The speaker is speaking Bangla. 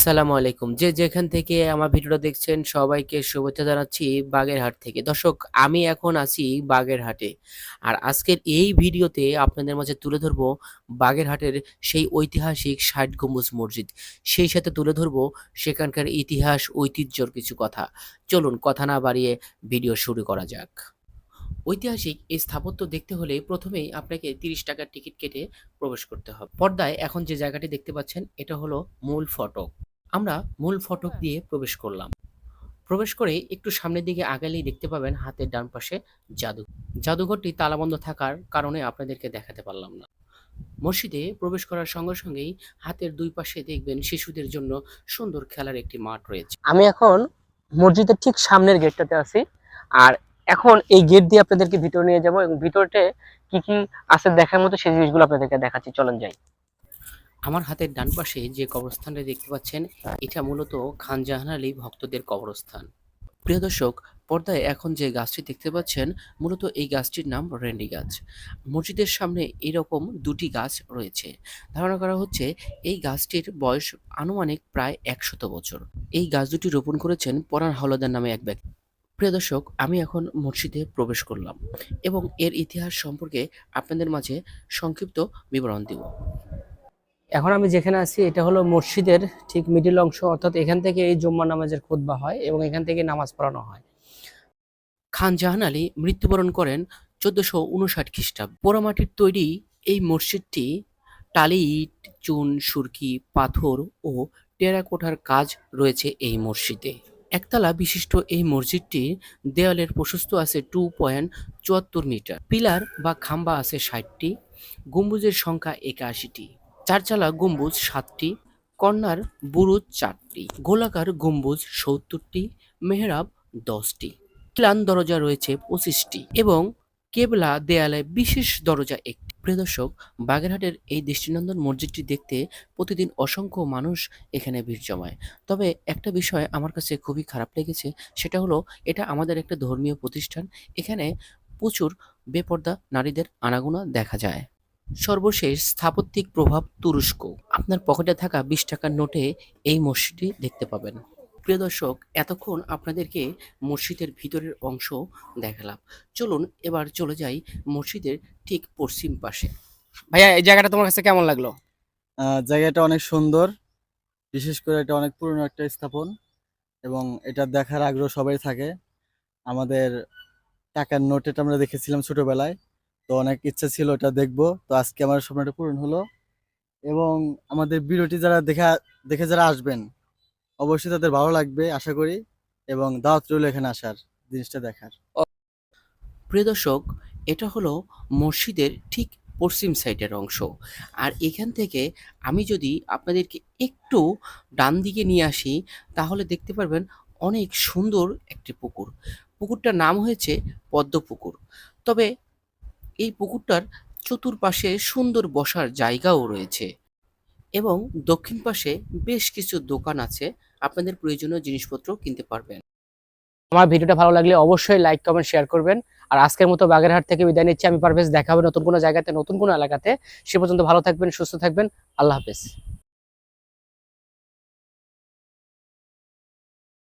আসসালামু আলাইকুম। যে যেখান থেকে আমার ভিডিওটা দেখছেন, সবাইকে শুভেচ্ছা জানাচ্ছি বাগেরহাট থেকে। দর্শক, আমি এখন আছি বাগেরহাটে। আর আজকের এই ভিডিওতে আপনাদের মাঝে তুলে ধরবো বাগেরহাটের সেই ঐতিহাসিক ষাট গম্বুজ মসজিদ। সেই সাথে তুলে ধরবো সেখানকার ইতিহাস, ঐতিহ্যর কিছু কথা। চলুন, কথা না বাড়িয়ে ভিডিও শুরু করা যাক। ঐতিহাসিক এই স্থাপত্য দেখতে হলে প্রথমেই আপনাকে তিরিশ টাকার টিকিট কেটে প্রবেশ করতে হবে। পর্দায় এখন যে জায়গাটি দেখতে পাচ্ছেন, এটা হলো মূল ফটক। আমরা মূল ফটক দিয়ে প্রবেশ করলাম। প্রবেশ করে একটু সামনের দিকে আগালেই দেখতে পাবেন হাতের ডান পাশে জাদু। জাদুঘরটি তালাবন্ধ থাকার কারণে আপনাদেরকে দেখাতে পারলাম না। মসজিদে প্রবেশ করার সঙ্গে সঙ্গেই হাতের দুই পাশে দেখবেন শিশুদের জন্য সুন্দর খেলার একটি মাঠ রয়েছে। আমি এখন মসজিদের ঠিক সামনের গেটটাতে আছি। আর এখন এই গেট দিয়ে আপনাদেরকে ভিতরে নিয়ে যাব এবং ভিতরতে কি কি আছে দেখার মতো সেই জিনিসগুলো আপনাদেরকে দেখাচ্ছি। চলেন যাই। আমার হাতের ডান পাশে যে কবরস্থানটা দেখতে পাচ্ছেন, এটা মূলত খান জাহান আলী ভক্তদের কবরস্থান। প্রিয় দর্শক, পর্দায় এখন যে গাছটি দেখতে পাচ্ছেন, মূলত এই গাছটির নাম রেন্ডি গাছ। মসজিদের সামনে এরকম দুটি গাছ রয়েছে। ধারণা করা হচ্ছে, এই গাছটির বয়স আনুমানিক প্রায় একশত বছর। এই গাছ দুটি রোপণ করেছেন পরাণ হাওলাদার নামে এক ব্যক্তি। প্রিয় দর্শক, আমি এখন মসজিদে প্রবেশ করলাম এবং এর ইতিহাস সম্পর্কে আপনাদের মাঝে সংক্ষিপ্ত বিবরণ দিব। এখন আমি যেখানে আছি, এটা হলো মসজিদের ঠিক মিডিল অংশ, অর্থাৎ এখান থেকে এই জুম্মা নামাজের খুতবা হয় এবং এখান থেকে নামাজ পড়ানো হয়। খান জাহান আলী মৃত্যুবরণ করেন চোদ্দশো উনষাট খ্রিস্টাব্দ। পোড়ামাটির তৈরি এই মসজিদটি টালি, ইট, চুন, সুরকি, পাথর ও টেরাকোটার কাজ রয়েছে এই মসজিদে। একতলা বিশিষ্ট এই মসজিদটির দেয়ালের প্রশস্ত আছে টু পয়েন্ট চুয়াত্তর মিটার। পিলার বা খাম্বা আছে ষাটটি, গম্বুজের সংখ্যা একাশিটি। চারচালা গম্বুজ সাতটি, কর্নার বুরুজ চারটি, গোলাকার গম্বুজ সত্তরটি, মেহরাব দশটি। প্লান দরজা রয়েছে পঁচিশটি এবং কেবলা দেয়ালে বিশেষ দরজা একটি। প্রিয় দর্শক, বাগেরহাটের এই দৃষ্টিনন্দন মসজিদটি দেখতে প্রতিদিন অসংখ্য মানুষ এখানে ভিড় জমায়। তবে একটা বিষয় আমার কাছে খুবই খারাপ লেগেছে, সেটা হলো এটা আমাদের একটা ধর্মীয় প্রতিষ্ঠান। এখানে প্রচুর বেপর্দা নারীদের আনাগোনা দেখা যায়। সর্বশেষ স্থাপত্যিক প্রভাব তুরস্ক। আপনার পকেটে থাকা বিশ টাকার নোটে এই মসজিদটি দেখতে পাবেন। প্রিয় দর্শক, এতক্ষণ আপনাদেরকে মসজিদের ভিতরের অংশ দেখালাম। চলুন এবার চলে যাই মসজিদের ঠিক পশ্চিম পাশে। ভাইয়া, এই জায়গাটা তোমার কাছে কেমন লাগল? জায়গাটা অনেক সুন্দর। বিশেষ করে এটা অনেক পুরনো একটা স্থাপন এবং এটা দেখার আগ্রহ সবাই থাকে। আমাদের টাকার নোট এটা আমরা দেখেছিলাম ছোটবেলায়। তো অনেক ইচ্ছা ছিল এটা দেখব। তো আজকে আমার স্বপ্নটা পূরণ হলো। এবং আমাদের ভিডিওটি যারা দেখা, দেখে যারা আসবেন, অবশ্যই তাদের ভালো লাগবে, আশা করি। এবং দাওয়াত রইল এখানে আসার, জিনিসটা দেখার। প্রিয় দর্শক, এটা হলো মসজিদের ঠিক পশ্চিম সাইডের অংশ। আর এখান থেকে আমি যদি আপনাদেরকে একটু ডান দিকে নিয়ে আসি, তাহলে দেখতে পারবেন অনেক সুন্দর একটি পুকুর। পুকুরটার নাম হয়েছে পদ্ম পুকুর তবে এই পুকুরটার চতুর্পাশে সুন্দর বসার জায়গাও রয়েছে। এবং দক্ষিণ পাশে বেশ কিছু দোকান আছে। আপনাদের প্রয়োজনীয় জিনিসপত্র কিনতে পারবেন। আমার ভিডিওটা ভালো লাগলে অবশ্যই লাইক, কমেন্ট, শেয়ার করবেন। আর আজকের মতো বাগেরহাট থেকে বিদায় নিচ্ছি। আমি পারভেজ, দেখাবো নতুন কোনো জায়গাতে, নতুন কোনো এলাকাতে। সে পর্যন্ত ভালো থাকবেন, সুস্থ থাকবেন। আল্লাহ হাফেজ।